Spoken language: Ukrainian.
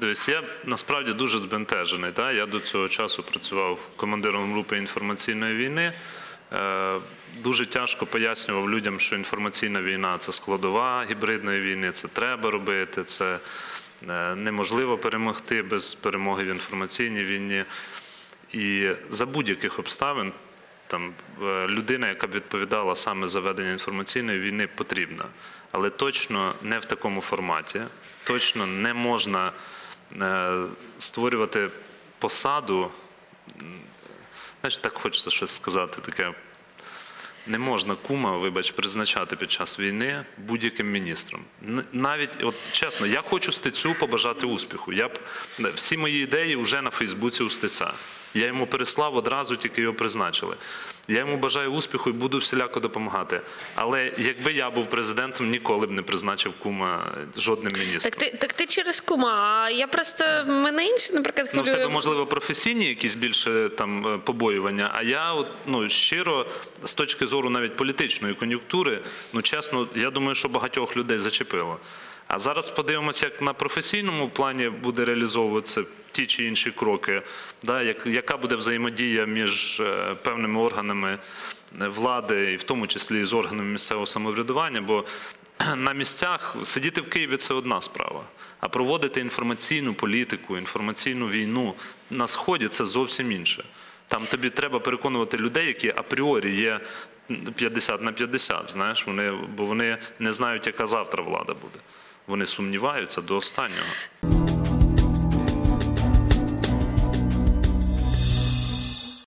Дивись, я насправді дуже збентежений. Та? Я до цього часу працював командиром групи інформаційної війни. Е, Дуже тяжко пояснював людям, що інформаційна війна це складова гібридної війни, це треба робити, це е, неможливо перемогти без перемоги в інформаційній війні. І за будь-яких обставин там е, людина, яка б відповідала саме за ведення інформаційної війни, потрібна. Але точно не в такому форматі. Точно не можна створювати посаду. Знаєш, так хочеться щось сказати, таке. Не можна кума, вибач, призначати під час війни будь-яким міністром. Навіть, от чесно, я хочу стецю побажати успіху. Я б всі мої ідеї вже на Фейсбуці у стеця. Я йому переслав одразу, тільки його призначили. Я йому бажаю успіху і буду всіляко допомагати. Але якби я був президентом, ніколи б не призначив кума жодним міністром. Так ти, так ти через кума. А я просто мене інше, наприклад, Ну, в тебе, можливо, професійні якісь більше там е, побоювання. А я, от, ну, щиро, з точки зору навіть політичної кон'юнктури, ну чесно, я думаю, що багатьох людей зачепило. А зараз подивимося, як на професійному плані буде реалізовуватися ті чи інші кроки, да, як, яка буде взаємодія між е, певними органами е, влади, і в тому числі з органами місцевого самоврядування. Бо на місцях сидіти в Києві це одна справа. А проводити інформаційну політику, інформаційну війну на сході це зовсім інше. Там тобі треба переконувати людей, які апріорі є 50 на 50, знаєш, вони, бо вони не знають, яка завтра влада буде. Вони сумніваються до останнього.